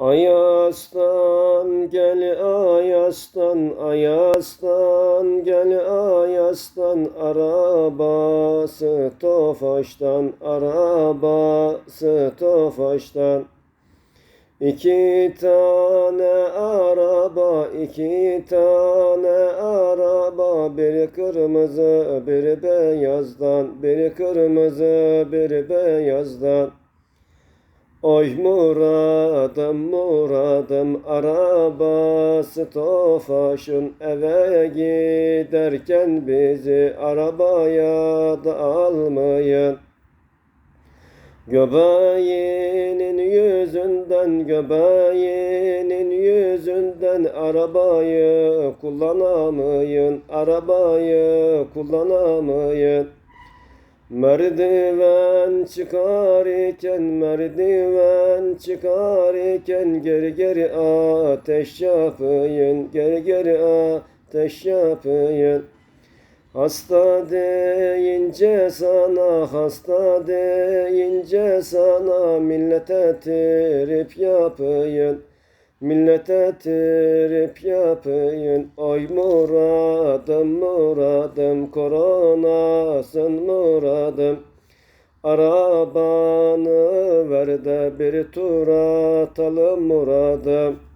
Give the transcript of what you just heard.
Ayastan gel Ayastan Ayastan gel Ayastan arabası Tofaş'tan arabası Tofaş'tan İki tane araba, iki tane araba, biri kırmızı, biri beyazdan, biri kırmızı, biri beyazdan. Oy muradım muradım arabası tofaşın eve giderken bizi arabaya da almayın. Göbeğinin yüzünden göbeğinin yüzünden arabayı kullanamayın arabayı kullanamayın Merdiven çıkar iken, merdiven çıkar iken geri geri ateş yapıyın, geri geri ateş yapıyın. Hasta deyince sana, hasta deyince sana millete trip yapıyın. Millete trip yapıyın Oy muradım muradım Koronasın muradım Arabanı ver de bir tur atalım muradım